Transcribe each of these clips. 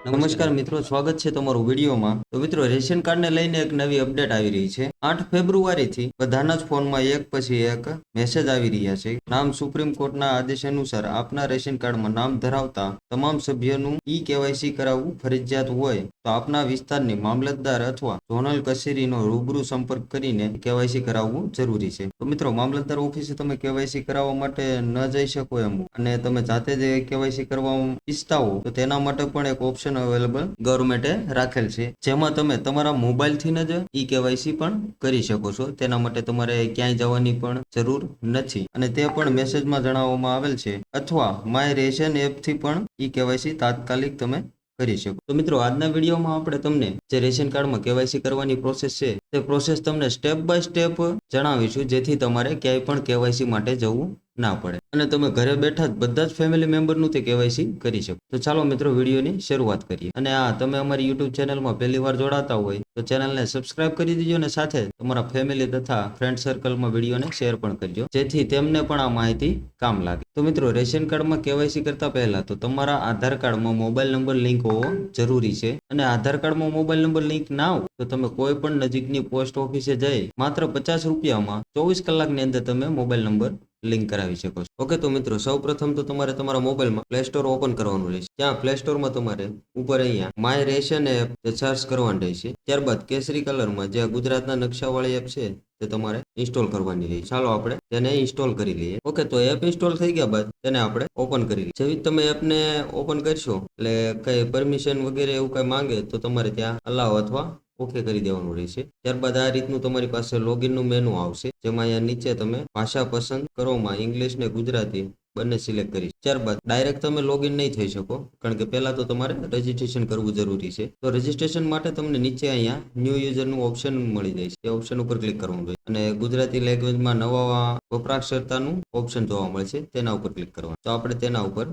નમસ્કાર મિત્રો, સ્વાગત છે તમારું વિડીયોમાં. તો મિત્રો, રેશન કાર્ડને લઈને એક નવી અપડેટ આવી રહી છે. આઠ ફેબ્રુઆરીથી બધાના જ ફોનમાં એક પછી એક મેસેજ આવી રહ્યા છે. નામ સુપ્રીમ કોર્ટના આદેશ અનુસાર આપના રેશન કાર્ડમાં નામ ધરાવતા તમામ સભ્યનું ઈ કેવાયસી કરાવવું ફરજિયાત હોય તો આપના વિસ્તારની મામલતદાર અથવા ઝોનલ કચેરીનો રૂબરૂ સંપર્ક કરીને કેવાયસી કરાવવું જરૂરી છે. તો મિત્રો, મામલતદાર ઓફિસે તમે કેવાયસી કરાવવા માટે ન જઈ શકો એમ. અને તમે જાતે જ કેવાયસી કરવા ઈચ્છતા હો, તો તેના માટે પણ એક ઓપ્શન અવેલેબલ ગવર્મેન્ટે રાખેલ છે. જેમાં તમે તમારા મોબાઈલથી જ ઈ કેવાયસી પણ કરી શકો છો. તેના માટે તમારે ક્યાંય જવાની પણ જરૂર નથી. અને તે પણ મેસેજમાં જણાવવામાં આવેલ છે. અથવા માય રેશન એપથી પણ ઈ કેવાયસી તાત્કાલિક તમે કરી શકો. તો મિત્રો, આજના વિડીયોમાં આપણે તમને જે રેશન કાર્ડમાં કેવાયસી કરવાની પ્રોસેસ છે, તે પ્રોસેસ તમને સ્ટેપ બાય સ્ટેપ જણાવીશું. જેથી તમારે ક્યાંય પણ કેવાયસી માટે જવું ના પડે. અને તમે ઘરે બેઠા જ બધા જ ફેમિલી મેમ્બરનું તે કેવાયસી કરી શકો. તો ચાલો મિત્રો વિડીયોની શરૂઆત કરીએ. અને આ તમે અમારી યુટ્યુબ ચેનલમાં પહેલી વાર જોડાતા હોય, તો ચેનલને સબસ્ક્રાઇબ કરી દીજો અને સાથે તમારા ફેમિલી તથા ફ્રેન્ડ સર્કલમાં વિડીયોને શેર પણ કરજો. જેથી તેમને પણ આ માહિતી કામ લાગે. તો મિત્રો, રેશન કાર્ડમાં કેવાયસી કરતા પહેલા તો તમારા આધાર કાર્ડમાં મોબાઈલ નંબર લિંક હોવો જરૂરી છે. અને આધાર કાર્ડમાં મોબાઈલ નંબર લિંક ના હોય, તો તમે કોઈ પણ નજીકની પોસ્ટ ઓફિસે જઈ માત્ર પચાસ રૂપિયામાં ચોવીસ કલાકની અંદર તમે મોબાઈલ નંબર લિંક કરાવી શકો છો. ઓકે તો મિત્રો સૌ પ્રથમ તો તમારે તમારા મોબાઈલમાં પ્લે સ્ટોર ઓપન કરવાનું રહેશે. ત્યાં પ્લે સ્ટોરમાં તમારે ઉપર અહીંયા માય રેશન એપ સર્ચ કરવાની રહેશે. ત્યારબાદ કેસરી કલરમાં જે ગુજરાતના નકશાવાળી એપ છે, તે તમારે ઇન્સ્ટોલ કરવાની રહી ચાલો આપણે તેને ઇન્સ્ટોલ કરી લઈએ. ઓકે તો એપ ઇન્સ્ટોલ થઈ ગયા બાદ તેને આપણે ઓપન કરી લઈએ. જેવી તમે એપને ઓપન કરશો, એટલે કઈ પરમિશન વગેરે એવું કઈ માંગે તો તમારે ત્યાં અલાવ અથવા ઓકે કરી દેવાનું રહેશે. ત્યારબાદ આ રીતનું તમારી પાસે લોગિનનું મેનુ આવશે, જેમાં અહીંયા નીચે તમે ભાષા પસંદ કરોમાં ઇંગ્લિશ ને ગુજરાતી બંને સિલેક્ટ કરી ત્યારબાદ ડાયરેક્ટ તમે લોગિન નહીં થઈ શકો, કારણ કે પહેલા તો તમારે રજીસ્ટ્રેશન કરવું જરૂરી છે. તો રજીસ્ટ્રેશન માટે તમને નીચે અહીંયા ન્યૂ યુઝરનું ઓપ્શન મળી જાય છે. એ ઓપ્શન ઉપર ક્લિક કરવાનું જોઈએ અને ગુજરાતી લેંગ્વેજમાં નવા વપરાશકર્તાનું ઓપ્શન જોવા મળે છે તેના ઉપર ક્લિક કરવાનું. તો આપણે તેના ઉપર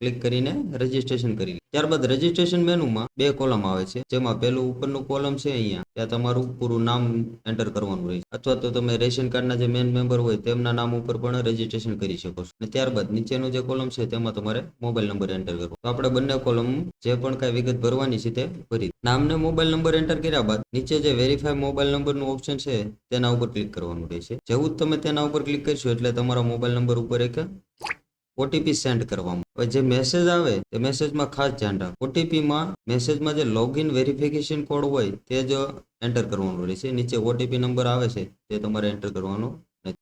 ક્લિક કરીને રજીસ્ટ્રેશન કરી ત્યારબાદ રજીસ્ટ્રેશન મેનુમાં બે કોલમ આવે છે. જેમાં પેલું ઉપરનું કોલમ છે અહીંયા. ત્યાં તમારું પૂરું નામ એન્ટર કરવાનું રહેશે. અથવા તો તમે રેશન કાર્ડના જે મેન મેમ્બર હોય તેમના નામ ઉપર પણ રજીસ્ટ્રેશન કરી શકો છો. અને ત્યારબાદ નીચેનું જે કોલમ છે તેમાં તમારે મોબાઈલ નંબર એન્ટર કરવો. તો આપણે બંને કોલમ જે પણ કાંઈ વિગત ભરવાની છે તે ભરી નામને મોબાઈલ નંબર એન્ટર કર્યા બાદ નીચે જે વેરીફાઈ મોબાઈલ નંબરનું ઓપ્શન છે તેના ઉપર ક્લિક કરવાનું રહેશે. જેવું જ તમે તેના ઉપર ક્લિક કરશો એટલે તમારા મોબાઈલ નંબર ઉપર એક ઓટીપી સેન્ડ કરવામાં જે મેસેજ આવે, તે મેસેજમાં ખાસ ધ્યાન રાખો. ઓટીપીમાં મેસેજમાં જે લોગિન વેરિફિકેશન કોડ હોય, તે જ એન્ટર કરવાનું રહેશે. નીચે ઓટીપી નંબર આવે છે, તે તમારે એન્ટર કરવાનો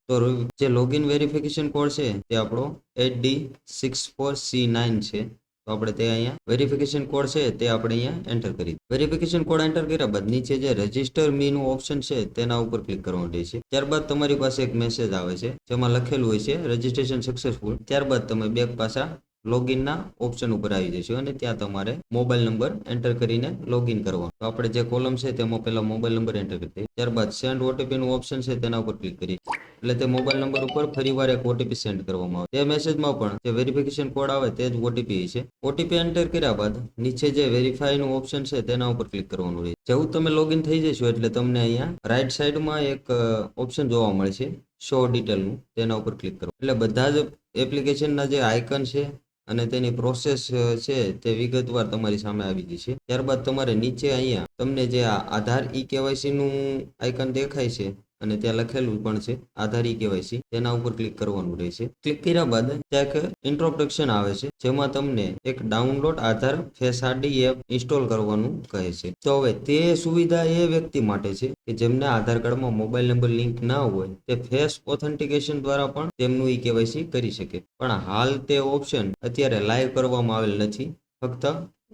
તો જે લોગિન વેરિફિકેશન કોડ છે, તે આપણો eight D six four C nine છે. તો આપણે તે અહીંયા વેરિફિકેશન કોડ છે તે આપણે અહીંયા એન્ટર કરી વેરિફિકેશન કોડ એન્ટર કર્યા બાદ નીચે જે રજિસ્ટર મીનું ઓપ્શન છે તેના ઉપર ક્લિક કરવાનું રહેશે. ત્યારબાદ તમારી પાસે એક મેસેજ આવે છે જેમાં લખેલું હોય છે રજિસ્ટ્રેશન સક્સેસફુલ ત્યારબાદ તમે બેક પાછા લોગિનના ઓપ્શન ઉપર આવી જશો અને ત્યાં તમારે મોબાઈલ નંબર એન્ટર કરીને લોગિન કરવાનું. તો આપણે જે કોલમ છે તેમાં પહેલા મોબાઈલ નંબર એન્ટર કરી ત્યારબાદ સેન્ડ ઓટીપી નું ઓપ્શન છે તેના ઉપર ક્લિક કરીએ. એટલે તે મોબાઈલ નંબર ઉપર ફરીવાર એક ઓટીપી સેન્ડ કરવામાં આવે તે મેસેજમાં પણ જે વેરિફિકેશન કોડ આવે તે જ ઓટીપી છે. ઓટીપી એન્ટર કર્યા બાદ નીચે જે વેરીફાઈનું ઓપ્શન છે તેના ઉપર ક્લિક કરવાનું રહે જેવું તમે લોગિન થઈ જશો એટલે તમને અહીંયા રાઈટ સાઈડમાં એક ઓપ્શન જોવા મળે છે શો ડિટેલનું તેના ઉપર ક્લિક કરો. એટલે બધા જ એપ્લિકેશનના જે આઇકન છે અને તેની પ્રોસેસ છે તે વિગતવાર તમારી સામે આવી ગઈ છે. ત્યારબાદ તમારે નીચે અહીંયા તમને જે આધાર ઈ કેવાયસી નું આઇકન દેખાય છે અને ત્યાં લખેલું પણ છે, આધાર કેવાયસી તેના ઉપર ક્લિક કરવાનું રહેશે. ક્લિક કર્યા બાદ ત્યાં એક ઇન્ટ્રોડક્શન આવે છે, જેમાં તમને એક download Aadhaar face RD app install કરવાનું કહે છે. તો હવે તે સુવિધા એ વ્યક્તિ માટે છે કે જેમને આધાર કાર્ડમાં મોબાઈલ નંબર લિંક ના હોય, તે ફેસ ઓથેન્ટિકેશન દ્વારા પણ તેમનું ઈ કેવાયસી કરી શકે. પણ હાલ તે ઓપ્શન અત્યારે લાઈવ કરવામાં આવેલ નથી. ફક્ત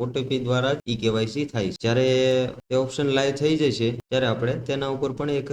ઓટીપી દ્વારા ઈ કેવાયસી થાય જ્યારે તે ઓપ્શન લાઈવ થઈ જશે, ત્યારે આપણે તેના ઉપર પણ એક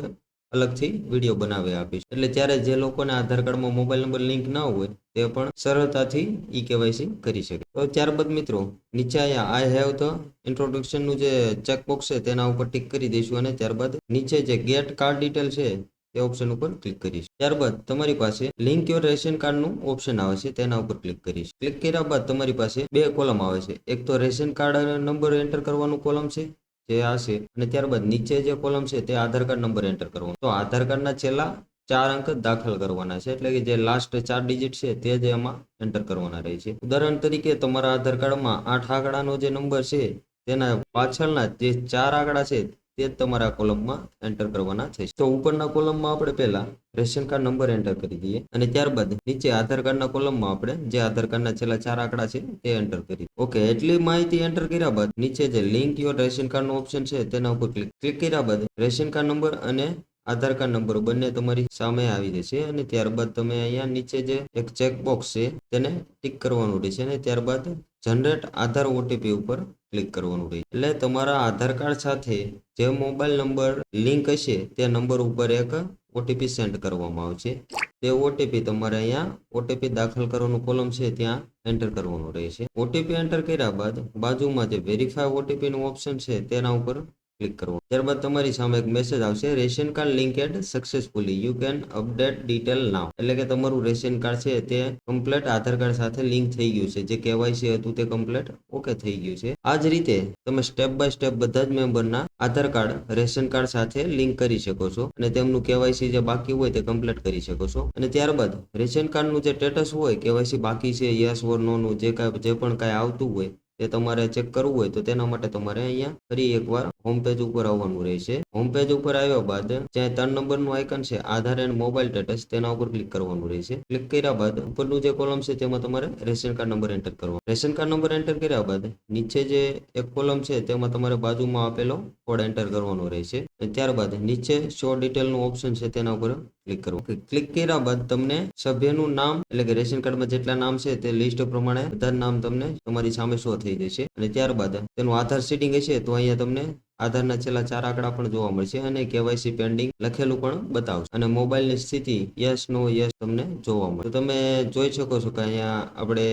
અલગથી વીડિયો બનાવી આપીશ એટલે ત્યારે જે લોકોને આધાર કાર્ડમાં મોબાઈલ નંબર લિંક ના હોય, તે પણ સરળતાથી ઈ કેવાયસી કરી શકે. તો ત્યારબાદ મિત્રો નીચે અહીંયા આઈ હેવ ધ ઇન્ટ્રોડક્શનનું જે ચેકબોક્સ છે, તેના ઉપર ટિક કરી દઈશું અને ત્યારબાદ નીચે જે ગેટ કાર્ડ ડિટેલ છે, તે ઓપ્શન ઉપર ક્લિક કરીશ. ત્યારબાદ તમારી પાસે લિંક યોર રેશન કાર્ડનું ઓપ્શન આવે છે, તેના ઉપર ક્લિક કરીશ. ક્લિક કર્યા બાદ તમારી પાસે બે કોલમ આવે છે. એક તો રેશન કાર્ડ નંબર એન્ટર કરવાનું કોલમ છે જે હશે અને ત્યારબાદ નીચે જે કોલમ છે તે આધાર કાર્ડ નંબર એન્ટર કરવાનો. તો આધાર કાર્ડના છેલ્લા ચાર અંક દાખલ કરવાના છે. એટલે કે જે લાસ્ટ ચાર ડિજિટ છે તે જ એમાં એન્ટર કરવાના રહે છે. ઉદાહરણ તરીકે તમારા આધાર કાર્ડમાં આઠ આંકડાનો જે નંબર છે તેના પાછળના જે ચાર આંકડા છે તે જ તમારા કોલમમાં એન્ટર કરવાના છે. તો ઉપરના કોલમમાં આપણે પહેલા રેશન કાર્ડ નંબર એન્ટર કરી દઈએ અને ત્યારબાદ નીચે આધાર કાર્ડના કોલમમાં આપણે જે આધાર કાર્ડના છેલ્લા ચાર આંકડા છે તે એન્ટર કરી ઓકે, એટલી માહિતી એન્ટર કર્યા બાદ નીચે જે લિંક યોર રેશન કાર્ડનો ઓપ્શન છે તેના ઉપર ક્લિક ક્લિક કર્યા બાદ રેશન કાર્ડ નંબર અને આધાર કાર્ડ નંબર બંને તમારી સામે આવી જશે અને ત્યારબાદ તમે અહીંયા નીચે જે એક ચેકબોક્સ છે તેને ટિક કરવાનું રહેશે અને ત્યારબાદ જનરેટ આધાર ઓટીપી ઉપર ક્લિક કરવાનું રહેશે. એટલે તમારા આધાર કાર્ડ સાથે જે મોબાઈલ નંબર લિંક હશે તે નંબર ઉપર એક ઓટીપી સેન્ડ કરવામાં આવશે. તે ઓટીપી તમારે અહીંયા ઓટીપી દાખલ કરવાનું કોલમ છે ત્યાં એન્ટર કરવાનું રહેશે. ઓટીપી એન્ટર કર્યા બાદ બાજુમાં જે વેરીફાઈ ઓટીપીનું ઓપ્શન છે તેના ઉપર ક્લિક કરવો ત્યારબાદ તમારી સામે એક મેસેજ આવશે, ration card linked successfully you can update detail now એટલે કે તમારું રેશન કાર્ડ છે તે કમ્પ્લેટ આધાર કાર્ડ સાથે લિંક થઈ ગયું છે. જે કેવાયસી હતું તે કમ્પ્લેટ ઓકે થઈ ગયું છે. આ જ રીતે તમે સ્ટેપ બાય સ્ટેપ બધા જ મેમ્બરના આધાર કાર્ડ, રેશન કાર્ડ સાથે લિંક કરી શકો છો અને તેમનું કેવાયસી જે બાકી હોય તે કમ્પ્લીટ કરી શકો છો. અને ત્યારબાદ રેશન કાર્ડનું જે સ્ટેટસ હોય, કેવાયસી બાકી છે યસ ઓર નો નું, જે કાંઈ જે પણ કાંઈ આવતું હોય તે તમારે ચેક કરવું હોય તો તેના માટે તમારે અહીંયા ફરી એકવાર હોમ પેજ ઉપર આવવાનું રહેશે. હોમ પેજ ઉપર આવ્યા બાદ જ્યાં ત્રણ નંબરનું આઇકન છે, આધાર એન્ડ મોબાઈલ સ્ટેટસ તેના ઉપર ક્લિક કરવાનું રહેશે. ક્લિક કર્યા બાદ ઉપરનું જે કોલમ છે તેમાં તમારે રેશન કાર્ડ નંબર એન્ટર કરવાનો. રેશન કાર્ડ નંબર એન્ટર કર્યા બાદ નીચે જે એક કોલમ છે તેમાં તમારે બાજુમાં આપેલો કોડ એન્ટર કરવાનો રહેશે. ત્યારબાદ નીચે શો ડિટેલનું ઓપ્શન છે તેના ઉપર ક્લિક કરવું. ક્લિક કર્યા બાદ તમને સભ્યનું નામ એટલે કે રેશન કાર્ડમાં જેટલા નામ છે તે લિસ્ટ પ્રમાણે બધા નામ તમને તમારી સામે શો થઈ જશે અને ત્યારબાદ તેનું આધાર સીટિંગ હશે તો અહીંયા તમને આધારના છેલ્લા ચાર આંકડા પણ જોવા મળશે અને કેવાયસી પેન્ડિંગ લખેલું પણ બતાવશે. અને મોબાઈલની સ્થિતિ યસ, નો, યસ તમને જોવા મળે. તમે જોઈ શકો છો કે અહીંયા આપણે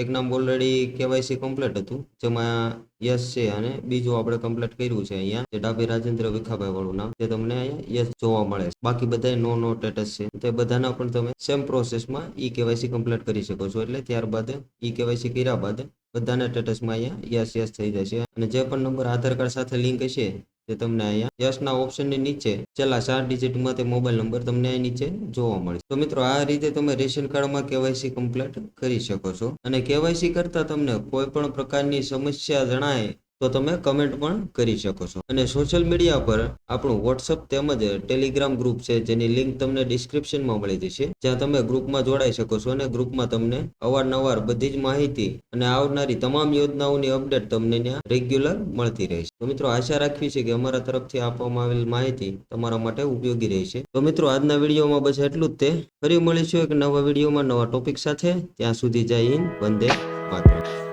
એક નામ ઓલરેડી કેવાયસી કમ્પ્લીટ હતું, જેમાં યસ છે અને બીજું આપણે કમ્પ્લીટ કર્યું છે અહીંયા, જે ડાભી રાજેન્દ્ર વિખાભાઈ વાળું નામ તે તમને અહીંયા યસ જોવા મળે છે. બાકી બધા નો નો સ્ટેટસ છે. તે બધાના પણ તમે સેમ પ્રોસેસમાં ઈ કેવાયસી કમ્પ્લીટ કરી શકો છો. એટલે ત્યારબાદ ઈ કેવાયસી કર્યા બાદ બધાના સ્ટેટસમાં અહીંયા યસ યસ થઈ જશે. અને જે પણ નંબર આધાર કાર્ડ સાથે લિંક હશે, તે તમને અહીંયા યસના ઓપ્શનની નીચે, છેલ્લા ચાર ડિજિટમાં તે મોબાઈલ નંબર તમને અહીં નીચે જોવા મળશે. તો મિત્રો, આ રીતે તમે રેશન કાર્ડમાં કેવાયસી કમ્પ્લીટ કરી શકો છો. અને કેવાયસી કરતા તમને કોઈ પણ પ્રકારની સમસ્યા જણાય તો તમે કમેન્ટ પણ કરી શકો છો. અને સોશિયલ મીડિયા પર આપણું વોટ્સઅપ તેમજ ટેલિગ્રામ ગ્રુપ છે, જેની લિંક તમને ડિસ્ક્રિપ્શનમાં મળી જશે. જ્યાં તમે ગ્રુપમાં જોડાઈ શકો છો અને ગ્રુપમાં તમને અવારનવાર બધી જ માહિતી અને આવનારી તમામ યોજનાઓની અપડેટ તમને ત્યાં રેગ્યુલર મળતી રહેશે. તો મિત્રો, આશા રાખવી છે કે અમારા તરફથી આપવામાં આવેલ માહિતી તમારા માટે ઉપયોગી રહેશે. તો મિત્રો, આજના વિડીયોમાં બસ એટલું જ તે. ફરી મળીશું એક નવા વિડીયોમાં નવા ટોપિક સાથે. ત્યાં સુધી જય હિન્દ, વંદે માતરમ.